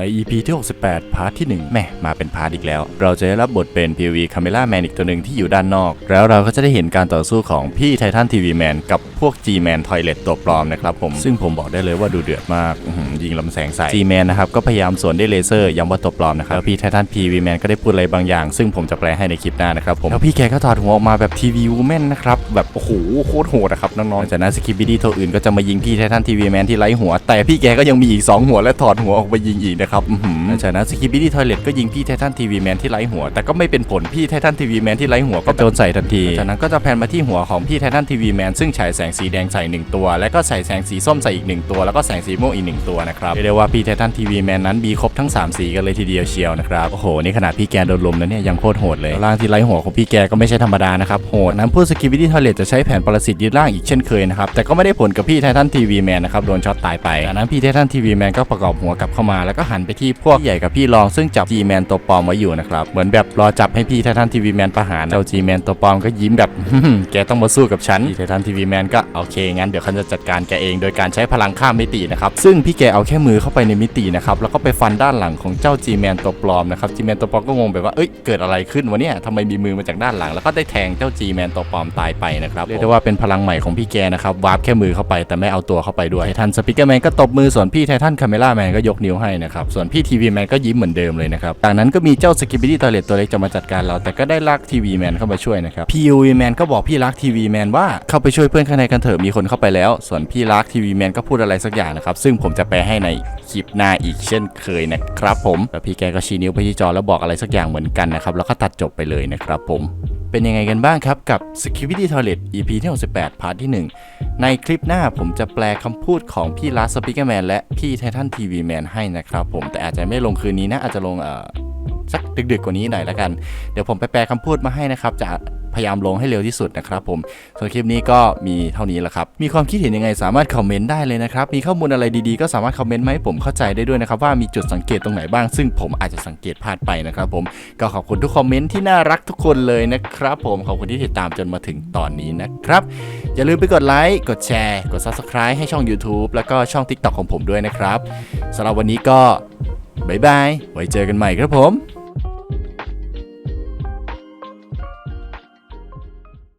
ใน EP ที่ 68 พาร์ทที่ 1 แม่มาเป็นพาร์ทอีกแล้ว เราจะได้รับบทเป็น PV Camera Man อีกตัวหนึ่งที่อยู่ด้านนอก แล้วเราก็จะได้เห็นการต่อสู้ของพี่ไททันทีวีแมนกับพวก G-Man Toilet ตัวปลอมนะครับผม ซึ่งผมบอกได้เลยว่าดูเดือดมากยิงลำแสงใส่ G-Man นะครับ ก็พยายามสวนด้วยเลเซอร์ย้ำว่าตัวปลอมนะครับแล้วพี่ไททัน PV Man ก็ได้พูดอะไรบางอย่าง ซึ่งผมจะแปลให้ในคลิปหน้านะครับผมแล้วพี่แกก็ถอดหัวออกมาแบบทีวีวูแมนนะครับแบบโอ้โหโคตรโหดอะครับน้องๆจากนั้นสกิปบิดี้ตัวอื่นก็จะมายิงพี่ไททันทีวีแมนที่ไร้หัว แต่พี่แกก็ยังมีอีก2หัวและถอดหัวออกไปยิงอีกนะครับอื้อหือจากนั้นสกิปบิดี้ทอยเลตก็ยิงพี่ไททันทีวีแมนที่ไร้หัว แต่ก็ไม่เป็นผลพี่ไททันทีวีแมนที่ไร้หัวก็โดนใส่ทันทีจากนั้นก็จะแพนมาที่หัวของพี่ไททันทีวีแมนซึ่งฉายแสงสีแดงใส่หนึ่งตัว และก็ใส่แสงสีส้มใส่อีกหนึ่งตัว แล้วก็แสงสีม่วงอีกหนึ่งตัวนะครับเรียกได้ว่าพี่ไททันทีวีแมนนั้นมีครบทั้งสามสีกันเลยทีเดียวเชียวนะครับโอ้โหนี่ขนาดพี่แกโดนลมแล้วเนี่ยยังโคตรโหดเลยร่างที่ไร้หัวของพี่แกก็ไม่ใช่ธรรมดานะครับโหดนั้นพูดสกิปบิดี้ทอยเลตจะใช้แผนปรสิตยึดร่างอีกเช่นเคยนะครับแต่ก็ไม่ได้ผลกับพี่ไททันทีวีแมนนะครับโดนช็อตตายไปจากนั้นพี่ไททันทีวีแมนก็ประกอบหัวกลับเข้ามาแล้วก็หันไปที่พวกใหญ่กับพี่รองซึ่งจับ G-Man ตัวปลอมไว้อยู่นะครับ เหมือนแบบรอจับให้พี่ไททันทีวีแมนประหารเจ้า G-Man ตัวปลอมก็ยิ้มแบบแกต้องมาสู้กับฉันพี่ไททันทีวีแมนก็โอเคงั้นเดี๋ยวเขาจะจัดการแกเองโดยการใช้พลังข้ามมิตินะครับซึ่งพี่แกเอาแค่มือเข้าไปในมิตินะครับแล้วก็ไปฟันด้านหลังของเจ้า G-Man ตัวปลอมนะครับ G-Man ตัวปลอมก็งงแบบว่าเอ้ยเกิดอะไรขึ้นวะเนี่ยทำไมมีมือมาจากด้านหลัง แล้วก็ได้แทงเจ้า G-Man ตัวปลอมตายไปนะครับเรียกได้ว่าเป็นพลังใหม่ของพี่แกนะครับวาร์ปแค่มือเข้าไปแต่ไม่เอาตัวเข้าไปด้วยไททันสปิเกอร์แมนก็ตบมือส่วนพี่ไททันคาเมล่าแมนก็ยกนิ้วให้นะครับส่วนพี่ทีวีแมนก็ยิ้มเหมือนเดิมเลยนะครับ จากนั้นก็มีเจ้าสกิปปี้ทอเลตตัวเล็กจะมาจัดการเรา แต่ก็ได้ลากทีวีแมนเข้ามาช่วยนะครับ พี่ยูวีแมนก็บอกพี่รักทีวีแมนว่าเข้าไปช่วยเพื่อนข้างในกันเถอะมีคนเข้าไปแล้ว ส่วนพี่รักทีวีแมนก็พูดอะไรสักอย่างนะครับ ซึ่งผมจะแปลให้ในคลิปหน้าอีกเช่นเคยนะครับผมแล้วพี่แกก็ชี้นิ้วไปที่จอแล้วบอกอะไรสักอย่างเหมือนกันนะครับแล้วก็ตัดจบไปเลยนะครับผม เป็นยังไงกันบ้างครับกับ Security Toilet EP ที่68พาร์ทที่ 1 ในคลิปหน้าผมจะแปลคำพูดของพี่ลัสปิเกอร์แมนและพี่ไททันทีวีแมนให้นะครับผมแต่อาจจะไม่ลงคืนนี้นะ อาจจะลงเอ่อสักดึกๆกว่านี้หน่อยละกัน เดี๋ยวผมไปแปลคำพูดมาให้นะครับจะ พยายามลงให้เร็วที่สุดนะครับผมส่วนคลิปนี้ก็มีเท่านี้แหละครับ มีความคิดเห็นยังไงสามารถคอมเมนต์ได้เลยนะครับ มีข้อมูลอะไรดีๆก็สามารถคอมเมนต์มาให้ผมเข้าใจได้ด้วยนะครับว่ามีจุดสังเกตตรงไหนบ้าง ซึ่งผมอาจจะสังเกตพลาดไปนะครับผมก็ขอบคุณทุกคอมเมนต์ที่น่ารักทุกคนเลยนะครับผมขอบคุณที่ติดตามจนมาถึงตอนนี้นะครับอย่าลืมไปกดไลค์กดแชร์ กด Subscribe ให้ช่อง YouTube แล้วก็ช่อง TikTok ของผมด้วยนะครับสำหรับวันนี้ก็บ๊ายบาย ไว้เจอกันใหม่ครับผม